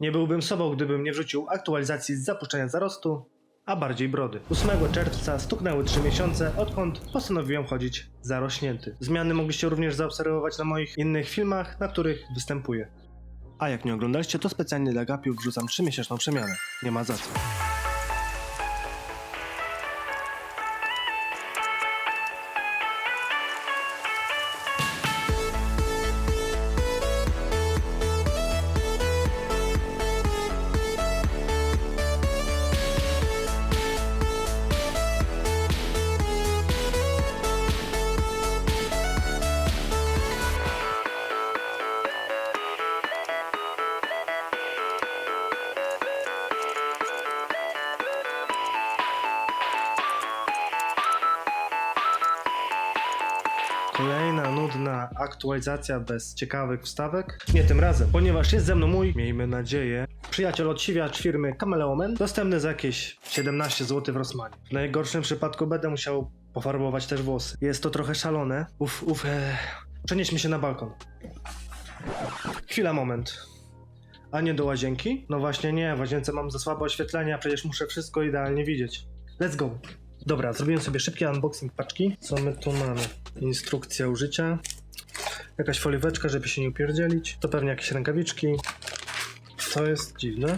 Nie byłbym sobą, gdybym nie wrzucił aktualizacji z zapuszczenia zarostu, a bardziej brody. 8 czerwca stuknęły 3 miesiące, odkąd postanowiłem chodzić zarośnięty. Zmiany mogliście również zaobserwować na moich innych filmach, na których występuję. A jak nie oglądaliście, to specjalnie dla gapiów wrzucam 3-miesięczną przemianę. Nie ma za co. Kolejna nudna aktualizacja bez ciekawych wstawek. Nie tym razem, ponieważ jest ze mną mój, miejmy nadzieję, przyjaciel od siwiacz firmy Kameleomen, dostępny za jakieś 17 zł w Rossmanie. W najgorszym przypadku będę musiał pofarbować też włosy. Jest to trochę szalone. Uf, uf, e... Przenieśmy się na balkon. Chwila, moment. A nie do łazienki? No właśnie nie, w łazience mam za słabe oświetlenie, a przecież muszę wszystko idealnie widzieć. Let's go. Dobra, zrobiłem sobie szybki unboxing paczki. Co my tu mamy? Instrukcja użycia. Jakaś foliweczka, żeby się nie upierdzielić. To pewnie jakieś rękawiczki. To jest dziwne.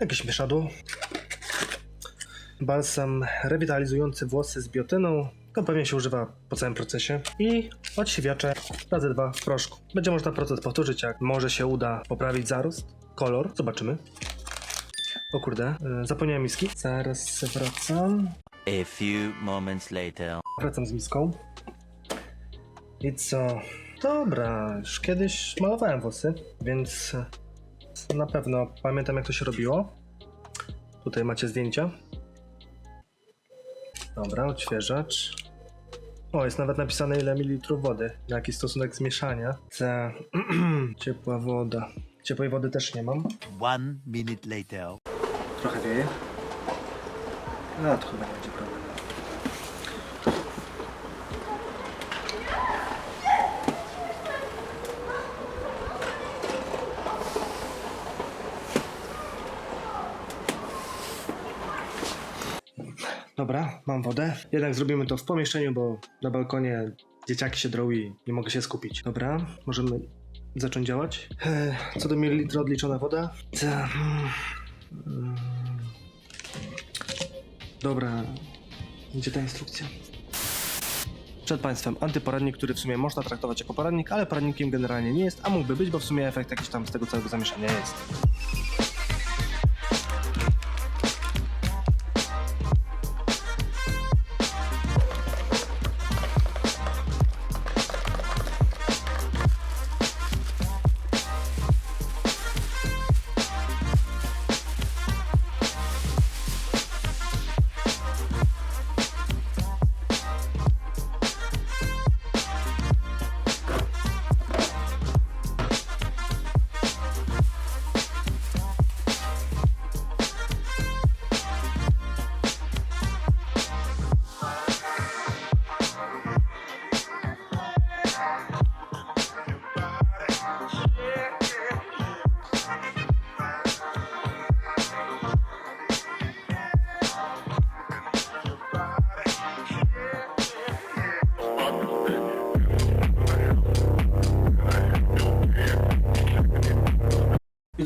Jakieś mieszadło. Balsam rewitalizujący włosy z biotyną. To pewnie się używa po całym procesie. I odsiwiacze razy dwa w proszku. Będzie można proces powtórzyć, jak może się uda poprawić zarost, kolor. Zobaczymy. O kurde, yy, zapomniałem miski. Zaraz wracam. A few moments later. Wracam z miską. I co? Dobra, już kiedyś malowałem włosy, więc na pewno pamiętam jak to się robiło. Tutaj macie zdjęcia. Dobra, odświeżacz. O, jest nawet napisane ile mililitrów wody, jaki stosunek zmieszania. Za ciepła woda. Ciepłej wody też nie mam. One minute later. Trochę wieje. No to chyba będzie problemu. Dobra, mam wodę. Jednak zrobimy to w pomieszczeniu, bo na balkonie dzieciaki się drą i nie mogę się skupić. Dobra, możemy zacząć działać. Eee, Co do mililitra odliczona woda. Mm, Dobra, gdzie ta instrukcja? Przed Państwem antyporadnik, który w sumie można traktować jako poradnik, ale poradnikiem generalnie nie jest, a mógłby być, bo w sumie efekt jakiś tam z tego całego zamieszania jest.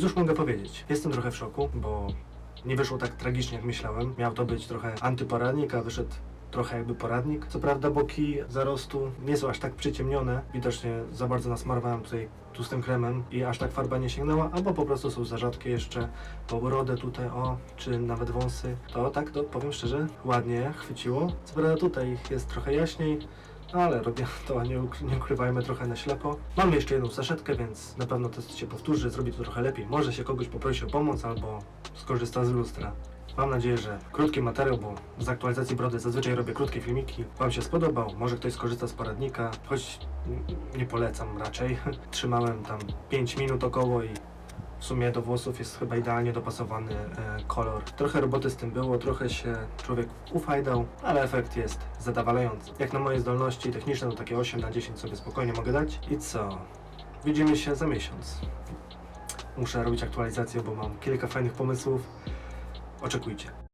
Cóż mogę powiedzieć? Jestem trochę w szoku, bo nie wyszło tak tragicznie jak myślałem. Miał to być trochę antyporadnik, a wyszedł trochę jakby poradnik. Co prawda boki zarostu nie są aż tak przyciemnione. Widocznie za bardzo nasmarowałem tutaj tłustym kremem i aż tak farba nie sięgnęła, albo po prostu są za rzadkie jeszcze po urodę tutaj, o, czy nawet wąsy. To tak, to powiem szczerze, ładnie chwyciło. Co prawda tutaj jest trochę jaśniej, ale robię to, nie, nie ukrywajmy, trochę na ślepo. Mamy jeszcze jedną saszetkę, więc na pewno test się powtórzy, zrobi to trochę lepiej. Może się kogoś poprosi o pomoc albo skorzysta z lustra. Mam nadzieję, że krótki materiał, bo z aktualizacji brody zazwyczaj robię krótkie filmiki. Wam się spodobał, może ktoś skorzysta z poradnika, choć nie polecam raczej. Trzymałem tam 5 minut około i w sumie do włosów jest chyba idealnie dopasowany e, kolor. Trochę roboty z tym było, trochę się człowiek ufajdał, ale efekt jest zadowalający. Jak na moje zdolności techniczne, to takie 8 na 10 sobie spokojnie mogę dać. I co? Widzimy się za miesiąc. muszę robić aktualizację, bo mam kilka fajnych pomysłów. Oczekujcie.